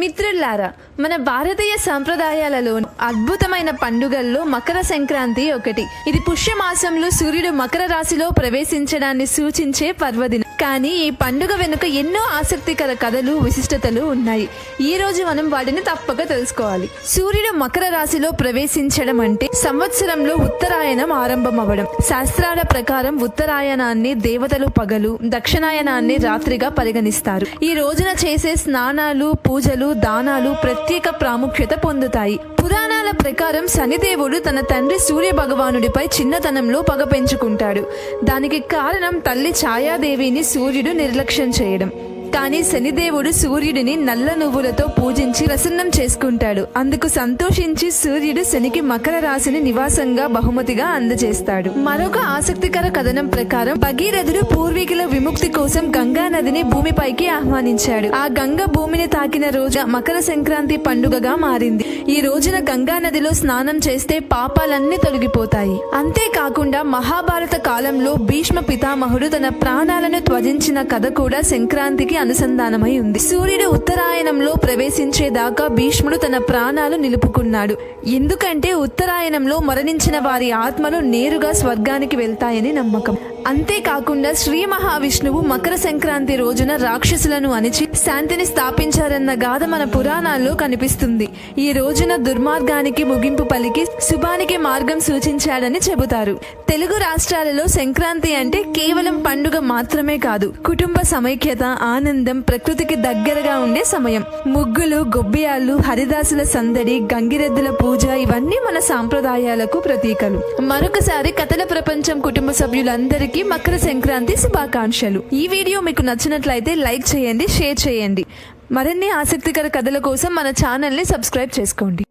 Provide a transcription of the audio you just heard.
మిత్రులారా మన భారతీయ సంప్రదాయాలలో అద్భుతమైన పండుగల్లో మకర సంక్రాంతి ఒకటి. ఇది పుష్యమాసంలో సూర్యుడు మకర రాశిలో ప్రవేశించడాన్ని సూచించే పర్వదినం. కానీ ఈ పండుగ వెనుక ఎన్నో ఆసక్తికర కథలు విశిష్టతలు ఉన్నాయి. ఈ రోజు మనం వాటిని తప్పక తెలుసుకోవాలి. సూర్యుడు మకర రాశిలో ప్రవేశించడం అంటే సంవత్సరంలో ఉత్తరాయణం ఆరంభం అవ్వడం శాస్త్రాల ప్రకారం ఉత్తరాయణాన్ని దేవతలు పగలు దక్షిణాయనాన్ని రాత్రిగా పరిగణిస్తారు. ఈ రోజున చేసే స్నానాలు పూజలు దానాలు ప్రత్యేక ప్రాముఖ్యత పొందుతాయి. పురాణాల ప్రకారం శనిదేవుడు తన తండ్రి సూర్య భగవానుడిపై చిన్నతనంలో పగ పెంచుకుంటాడు. దానికి కారణం తల్లి ఛాయాదేవిని సూర్యుడు నిర్లక్ష్యం చేయడం. కానీ శనిదేవుడు సూర్యుడిని నల్ల నువ్వులతో పూజించి ప్రసన్నం చేసుకుంటాడు. అందుకు సంతోషించి సూర్యుడు శనికి మకర రాశిని నివాసంగా బహుమతిగా అందజేస్తాడు. మరొక ఆసక్తికర కథనం ప్రకారం భగీరథుడు పూర్వీకుల విముక్తి కోసం గంగా నదిని భూమిపైకి ఆహ్వానించాడు. ఆ గంగ భూమిని తాకిన రోజు మకర సంక్రాంతి పండుగగా మారింది. ఈ రోజున గంగా నదిలో స్నానం చేస్తే పాపాలన్నీ తొలగిపోతాయి. అంతేకాకుండా మహాభారత కాలంలో భీష్మ పితామహుడు తన ప్రాణాలను త్వజించిన కథ కూడా సంక్రాంతికి అనుసంధానమై ఉంది. సూర్యుడు ఉత్తరాయణంలో ప్రవేశించేదాకా భీష్ముడు తన ప్రాణాలు నిలుపుకున్నాడు. ఎందుకంటే ఉత్తరాయణంలో మరణించిన వారి ఆత్మలు నేరుగా స్వర్గానికి వెళ్తాయని నమ్మకం. అంతేకాకుండా శ్రీ మహావిష్ణువు మకర సంక్రాంతి రోజున రాక్షసులను అణిచి శాంతిని స్థాపించారన్న గాథ మన పురాణాల్లో కనిపిస్తుంది. ఈ రోజున దుర్మార్గానికి ముగింపు పలికి శుభానికి మార్గం సూచించాడని చెబుతారు. తెలుగు రాష్ట్రాలలో సంక్రాంతి అంటే కేవలం పండుగ మాత్రమే కాదు కుటుంబ సమైక్యత ఆనందం ప్రకృతికి దగ్గరగా ఉండే సమయం. ముగ్గులు గొబ్బియాలు హరిదాసుల సందడి గంగిరెద్దుల పూజ ఇవన్నీ మన సాంప్రదాయాలకు ప్రతీకలు. మరొకసారి కథల ప్రపంచం కుటుంబ సభ్యులందరికీ మకర సంక్రాంతి శుభాకాంక్షలు. ఈ వీడియో మీకు నచ్చినట్లయితే లైక్ చేయండి షేర్ చేయండి. మరిన్ని ఆసక్తికర కథల కోసం మన ఛానల్ని సబ్స్క్రైబ్ చేసుకోండి.